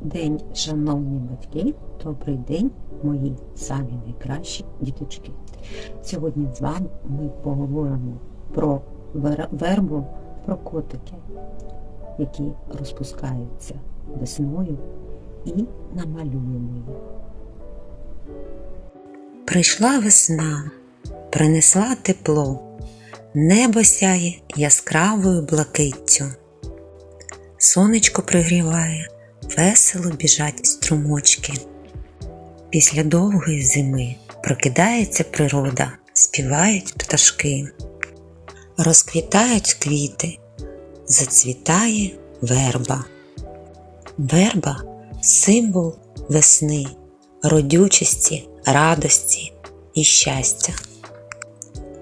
день, шановні батьки, добрий день, мої самі найкращі діточки. Сьогодні з вами ми поговоримо про вербу, про котики, які розпускаються весною і намалюємо їх. Прийшла весна, принесла тепло, небо сяє яскравою блакиттю. Сонечко пригріває, весело біжать струмочки. Після довгої зими прокидається природа, співають пташки, розквітають квіти, зацвітає верба. Верба символ весни, родючості, радості і щастя.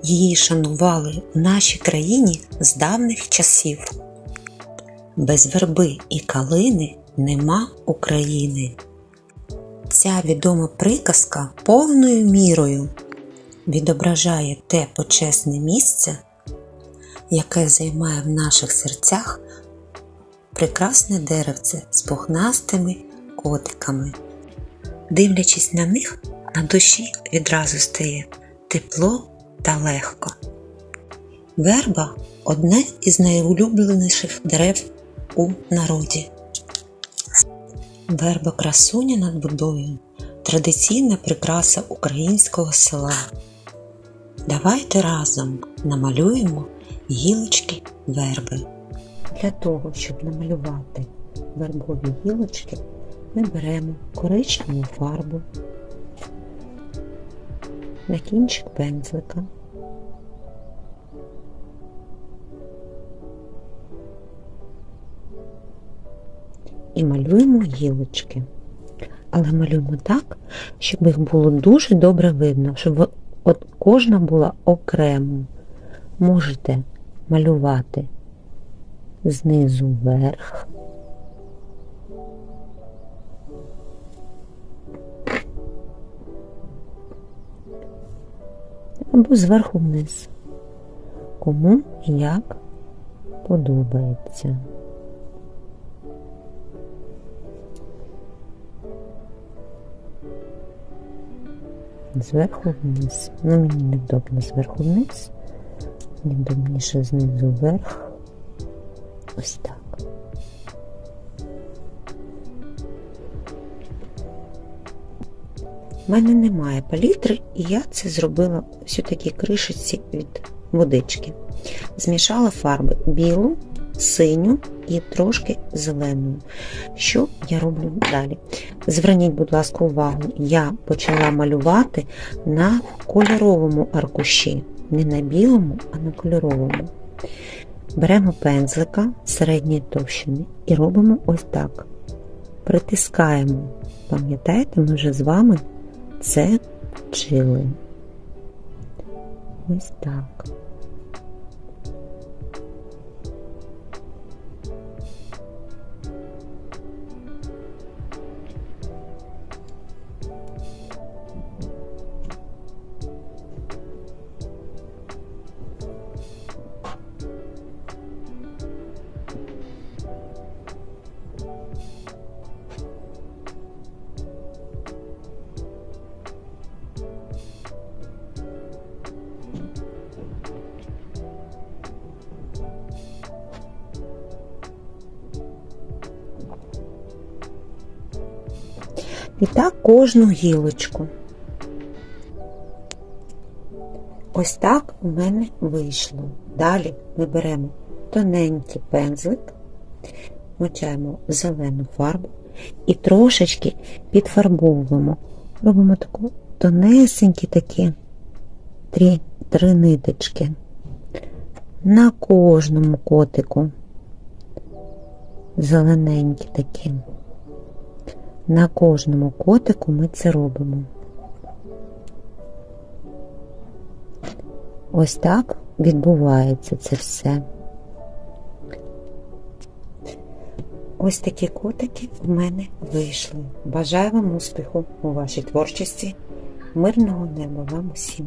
Її шанували в нашій країні з давніх часів. Без верби і калини нема України. Ця відома приказка повною мірою відображає те почесне місце, яке займає в наших серцях прекрасне деревце з пухнастими котиками. Дивлячись на них, на душі відразу стає тепло та легко. Верба одне із найулюбленіших дерев у народі. Верба красуня над водою традиційна прикраса українського села. Давайте разом намалюємо гілочки верби. Для того, щоб намалювати вербові гілочки, ми беремо коричневу фарбу на кінчик пензлика. І малюємо гілочки. Але малюємо так, щоб їх було дуже добре видно, щоб от кожна була окремо. Можете малювати знизу вверх. Або зверху вниз. Кому як подобається. Зверху вниз. Ну, мені невдобно зверху вниз. Мені удобніше знизу вверх. Ось так. У мене немає палітри, і я це зробила ось у такій кришечці від водички. Змішала фарби білу, синю і трошки зелену. Що я роблю далі? Зверніть, будь ласка, увагу, я почала малювати на кольоровому аркуші. Не на білому, а на кольоровому. Беремо пензлика середньої товщини і робимо ось так. Притискаємо. Пам'ятаєте, ми вже з вами це вчили. Ось так. І так кожну гілочку. Ось так у мене вийшло. Далі ми беремо тоненький пензлик, мочаємо зелену фарбу і трошечки підфарбовуємо. Робимо таку тонесенькі такі три, три ниточки на кожному котику. Зелененькі такі. На кожному котику ми це робимо. Ось так відбувається це все. Ось такі котики в мене вийшли. Бажаю вам успіху у вашій творчості. Мирного неба вам усім!